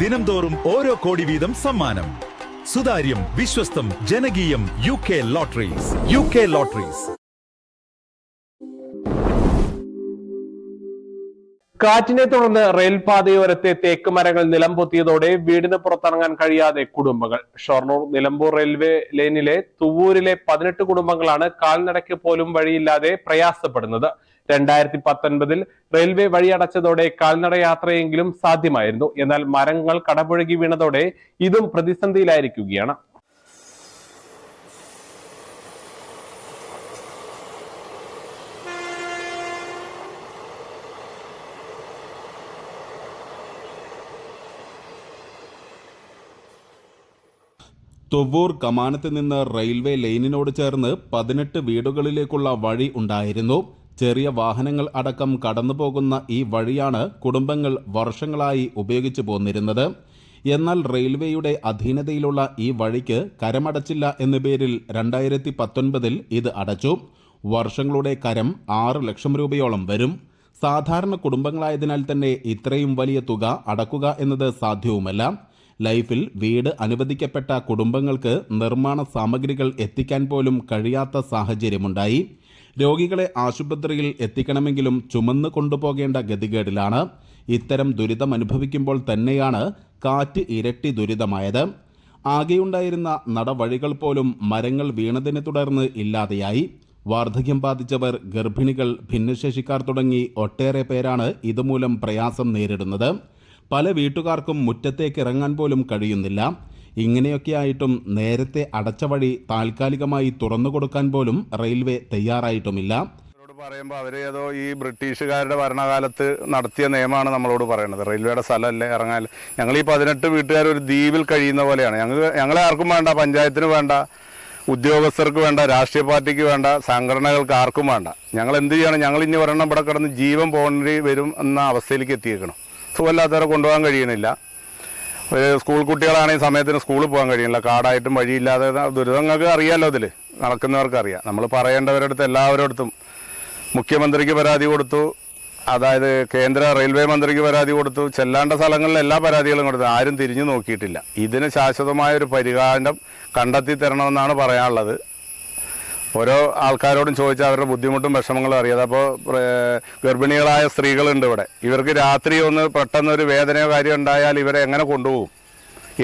ദിനംതോറും ഓരോ കോടി വീതം സമ്മാനം. സുതാര്യം വിശ്വസ്തം ജനകീയം U K lotteries. U K lotteries. കാറ്റിനെ തുടർന്ന് റെയിൽപാതയോരത്തെ തേക്ക് മരങ്ങൾ നിലംപൊത്തിയതോടെ വീടിന് പുറത്തിറങ്ങാൻ കഴിയാതെ കുടുംബങ്ങൾ. ഷൊർണൂർ നിലമ്പൂർ റെയിൽവേ ലൈനിലെ തുവൂരിലെ പതിനെട്ട് കുടുംബങ്ങളാണ് കാൽനടയ്ക്ക് പോലും വഴിയില്ലാതെ പ്രയാസപ്പെടുന്നത്. രണ്ടായിരത്തി പത്തൊൻപതിൽ റെയിൽവേ വഴിയടച്ചതോടെ കാൽനട യാത്രയെങ്കിലും സാധ്യമായിരുന്നു. എന്നാൽ മരങ്ങൾ കടപുഴകി വീണതോടെ ഇതും പ്രതിസന്ധിയിലായിരിക്കുകയാണ്. തൊവ്വൂർ കമാനത്ത് നിന്ന് റെയിൽവേ ലൈനിനോട് ചേർന്ന് പതിനെട്ട് വീടുകളിലേക്കുള്ള വഴി ഉണ്ടായിരുന്നു. ചെറിയ വാഹനങ്ങൾ അടക്കം കടന്നുപോകുന്ന ഈ വഴിയാണ് കുടുംബങ്ങൾ വർഷങ്ങളായി ഉപയോഗിച്ചു പോന്നിരുന്നത്. എന്നാൽ റെയിൽവേയുടെ അധീനതയിലുള്ള ഈ വഴിക്ക് കരമടച്ചില്ല എന്ന പേരിൽ രണ്ടായിരത്തി പത്തൊൻപതിൽ ഇത് അടച്ചു. വർഷങ്ങളുടെ കരം ആറ് ലക്ഷം രൂപയോളം വരും. സാധാരണ കുടുംബങ്ങളായതിനാൽ തന്നെ ഇത്രയും വലിയ തുക അടക്കുക എന്നത് സാധ്യവുമല്ല. ലൈഫിൽ വീട് അനുവദിക്കപ്പെട്ട കുടുംബങ്ങൾക്ക് നിർമ്മാണ സാമഗ്രികൾ എത്തിക്കാൻ പോലും കഴിയാത്ത സാഹചര്യമുണ്ടായി. രോഗികളെ ആശുപത്രിയിൽ എത്തിക്കണമെങ്കിലും ചുമന്ന് കൊണ്ടുപോകേണ്ട ഗതികേടിലാണ്. ഇത്തരം ദുരിതം അനുഭവിക്കുമ്പോൾ തന്നെയാണ് കാറ്റ് ഇരട്ടി ദുരിതമായത്. ആകെയുണ്ടായിരുന്ന നടവഴികൾ പോലും മരങ്ങൾ വീണതിനെ തുടർന്ന് ഇല്ലാതെയായി. വാർദ്ധക്യം ബാധിച്ചവർ ഗർഭിണികൾ ഭിന്നശേഷിക്കാർ തുടങ്ങി ഒട്ടേറെ പേരാണ് ഇതുമൂലം പ്രയാസം നേരിടുന്നത്. പല വീട്ടുകാർക്കും മുറ്റത്തേക്ക് ഇറങ്ങാൻ പോലും കഴിയുന്നില്ല. ഇങ്ങനെയൊക്കെയായിട്ടും നേരത്തെ അടച്ച വഴി താൽക്കാലികമായി തുറന്നു കൊടുക്കാൻ പോലും റെയിൽവേ തയ്യാറായിട്ടുമില്ല. പറയുമ്പോൾ അവർ ഏതോ ഈ ബ്രിട്ടീഷുകാരുടെ ഭരണകാലത്ത് നടത്തിയ നിയമമാണ് നമ്മളോട് പറയുന്നത് റെയിൽവേയുടെ സ്ഥലമല്ലേ ഇറങ്ങാൻ. ഞങ്ങൾ ഈ പതിനെട്ട് വീട്ടുകാർ ഒരു ദ്വീപിൽ കഴിയുന്ന പോലെയാണ്. ഞങ്ങൾ ഞങ്ങളെ ആർക്കും വേണ്ട പഞ്ചായത്തിന് വേണ്ട ഉദ്യോഗസ്ഥർക്ക് വേണ്ട രാഷ്ട്രീയ പാർട്ടിക്ക് വേണ്ട സംഘടനകൾക്ക് ആർക്കും വേണ്ട. ഞങ്ങൾ എന്ത് ചെയ്യണം? ഞങ്ങൾ ഇനി ഒരെണ്ണം ഇവിടെ കിടന്ന് ജീവൻ പോകേണ്ടി വരും എന്ന അവസ്ഥയിലേക്ക് എത്തിയേക്കണം. സുഖമില്ലാത്തവരെ കൊണ്ടുപോകാൻ കഴിയണില്ല. ഒരു സ്കൂൾ കുട്ടികളാണെങ്കിൽ സമയത്തിന് സ്കൂളിൽ പോകാൻ കഴിയില്ല. കാടായിട്ടും വഴിയില്ലാതെ ദുരിതങ്ങൾക്ക് അറിയാമല്ലോ ഇതിൽ നടക്കുന്നവർക്ക് അറിയാം. നമ്മൾ പറയേണ്ടവരുടെ എല്ലാവരോടത്തും എല്ലാവരുടെ മുഖ്യമന്ത്രിക്ക് പരാതി കൊടുത്തു. അതായത് കേന്ദ്ര റെയിൽവേ മന്ത്രിക്ക് പരാതി കൊടുത്തു. ചെല്ലാണ്ട സ്ഥലങ്ങളിൽ എല്ലാ പരാതികളും കൊടുത്തു. ആരും തിരിഞ്ഞു നോക്കിയിട്ടില്ല. ഇതിന് ശാശ്വതമായ ഒരു പരിഹാരം കണ്ടെത്തി തരണമെന്നാണ് പറയാനുള്ളത്. ഓരോ ആൾക്കാരോടും ചോദിച്ചാൽ അവരുടെ ബുദ്ധിമുട്ടും വിഷമങ്ങളും അറിയാതെ. അപ്പോൾ ഗർഭിണികളായ സ്ത്രീകളുണ്ട് ഇവിടെ. ഇവർക്ക് രാത്രി ഒന്ന് പെട്ടെന്ന് ഒരു വേദനയോ കാര്യം ഉണ്ടായാൽ ഇവരെ എങ്ങനെ കൊണ്ടുപോകും?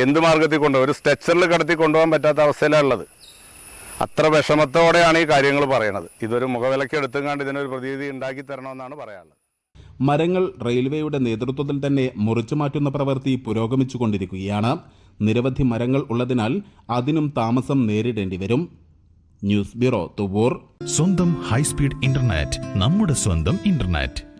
എന്ത് മാർഗത്തിൽ കൊണ്ടുപോകും? ഒരു സ്ട്രെച്ചറിൽ കിടത്തി കൊണ്ടുപോകാൻ പറ്റാത്ത അവസ്ഥയിലാണ് ഉള്ളത്. അത്ര വിഷമത്തോടെയാണ് ഈ കാര്യങ്ങൾ പറയുന്നത്. ഇതൊരു മുഖവിലക്ക് എടുത്തുകൊണ്ട് ഇതിനൊരു പ്രതിവിധി ഉണ്ടാക്കി തരണമെന്നാണ് പറയാനുള്ളത്. മരങ്ങൾ റെയിൽവേയുടെ നേതൃത്വത്തിൽ തന്നെ മുറിച്ചു മാറ്റുന്ന പ്രവൃത്തി പുരോഗമിച്ചുകൊണ്ടിരിക്കുകയാണ്. നിരവധി മരങ്ങൾ ഉള്ളതിനാൽ അതിനും താമസം നേരിടേണ്ടി വരും. News bureau Thuvvur. സ്വന്തം ഹൈസ്പീഡ് ഇന്റർനെറ്റ് നമ്മുടെ സ്വന്തം ഇന്റർനെറ്റ്.